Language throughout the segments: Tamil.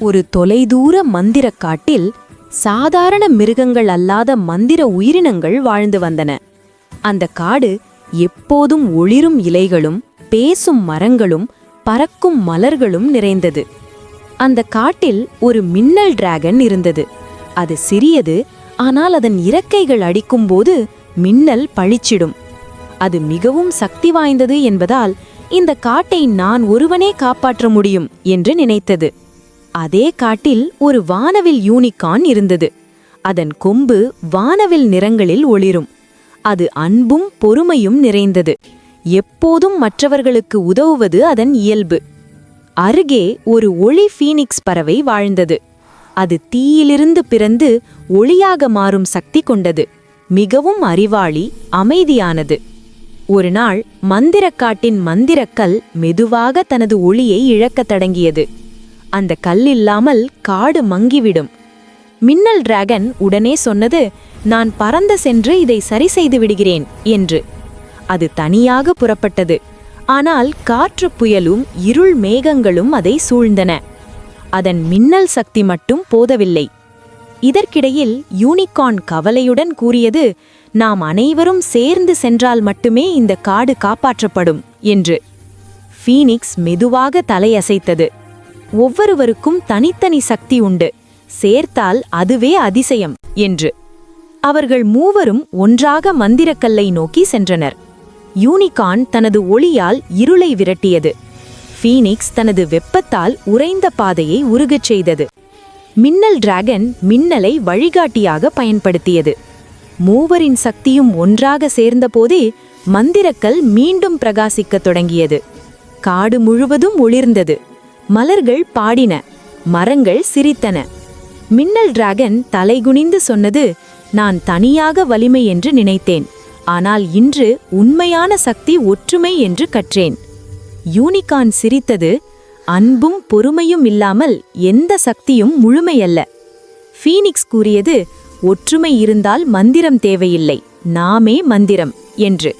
ஒரு தொலைதூர மந்திரக் காட்டில் சாதாரண மிருகங்கள் அல்லாத மந்திர உயிரினங்கள் வாழ்ந்து வந்தன. அந்த காடு எப்போதும் ஒளிரும் இலைகளும் பேசும் மரங்களும் பறக்கும் மலர்களும் நிறைந்தது. அந்த காட்டில் ஒரு மின்னல் டிராகன் இருந்தது. அது சிறியது ஆனால் அதன் இறக்கைகள் அடிக்கும்போது மின்னல் பழிச்சிடும் அது மிகவும் சக்தி வாய்ந்தது என்பதால் இந்த காட்டை நான் ஒருவனே காப்பாற்ற முடியும் என்று நினைத்தது. அதே காட்டில் ஒரு வானவில் யூனிகான் இருந்தது. அதன் கொம்பு வானவில் நிறங்களில் ஒளிரும். அது அன்பும் பொறுமையும் நிறைந்தது. எப்போதும் மற்றவர்களுக்கு உதவுவது அதன் இயல்பு. அருகே ஒரு ஒளி ஃபீனிக்ஸ் பறவை வாழ்ந்தது. அது தீயிலிருந்து பிறந்து ஒளியாக மாறும் சக்தி கொண்டது. மிகவும் அறிவாளி அமைதியானது. ஒரு நாள் மந்திரக்காட்டின் மந்திரக்கல் மெதுவாக தனது ஒளியை இழக்கத் தொடங்கியது. அந்த கல் இல்லாமல் காடு மங்கிவிடும். மின்னல் டிராகன் உடனே சொன்னது நான் பறந்து சென்று இதை சரி செய்து விடுகிறேன் என்று. அது தனியாக புறப்பட்டது. ஆனால் காற்று புயலும் இருள் மேகங்களும் அதை சூழ்ந்தன. அதன் மின்னல் சக்தி மட்டும் போதவில்லை. இதற்கிடையில் யூனிகார்ன் கவலையுடன் கூறியது நாம் அனைவரும் சேர்ந்து சென்றால் மட்டுமே இந்த காடு காப்பாற்றப்படும் என்று. ஃபீனிக்ஸ் மெதுவாக தலையசைத்தது. ஒவ்வொருவருக்கும் தனித்தனி சக்தி உண்டு. சேர்த்தால் அதுவே அதிசயம் என்று. அவர்கள் மூவரும் ஒன்றாக மந்திரக்கல்லை நோக்கி சென்றனர். யூனிகார்ன் தனது ஒளியால் இருளை விரட்டியது. ஃபீனிக்ஸ் தனது வெப்பத்தால் உறைந்த பாதையை உருகச் செய்தது. மின்னல் டிராகன் மின்னலை வழிகாட்டியாக பயன்படுத்தியது. மூவரின் சக்தியும் ஒன்றாக சேர்ந்தபோதே மந்திரக்கல் மீண்டும் பிரகாசிக்கத் தொடங்கியது. காடு முழுவதும் ஒளிர்ந்தது. மலர்கள் பாடின மரங்கள் சிரித்தன. மின்னல் டிராகன் தலைகுனிந்து சொன்னது நான் தனியாக வலிமை என்று நினைத்தேன். ஆனால் இன்று உண்மையான சக்தி ஒற்றுமை என்று கற்றேன். யூனிகான் சிரித்தது அன்பும் பொறுமையும் இல்லாமல் எந்த சக்தியும் முழுமையல்ல. ஃபீனிக்ஸ் கூறியது ஒற்றுமை இருந்தால் மந்திரம் தேவையில்லை. நாமே மந்திரம் என்று.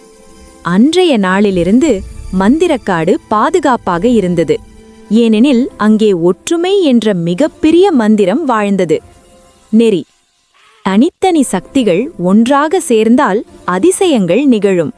அன்றைய நாளிலிருந்து மந்திரக்காடு பாதுகாப்பாக இருந்தது. ஏனெனில் அங்கே ஒற்றுமை என்ற மிகப்பெரிய மந்திரம் வாழ்ந்தது. நெறி. தனித்தனி சக்திகள் ஒன்றாக சேர்ந்தால் அதிசயங்கள் நிகழும்.